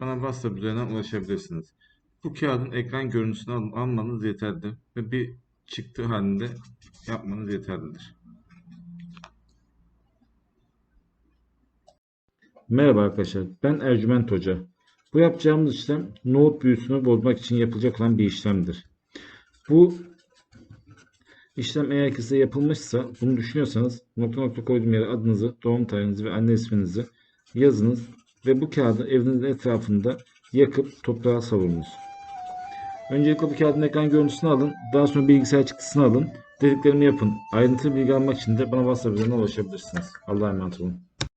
bana WhatsApp üzerinden ulaşabilirsiniz. Bu kağıdın ekran görüntüsünü al- almanız yeterlidir ve bir çıktı halinde yapmanız yeterlidir. Merhaba arkadaşlar, ben Ercüment Hoca. Bu yapacağımız işlem nohut büyüsünü bozmak için yapılacak olan bir işlemdir. Bu işlem eğer ki size yapılmışsa, bunu düşünüyorsanız nokta nokta koyduğum yere adınızı, doğum tarihinizi ve anne isminizi yazınız ve bu kağıdı evinizin etrafında yakıp toprağa savurunuz. Öncelikle bu kağıdın ekran görüntüsünü alın, daha sonra bilgisayar çıktısını alın, dediklerimi yapın. Ayrıntılı bilgi almak için de bana WhatsApp üzerinden ulaşabilirsiniz. Allah'a emanet olun.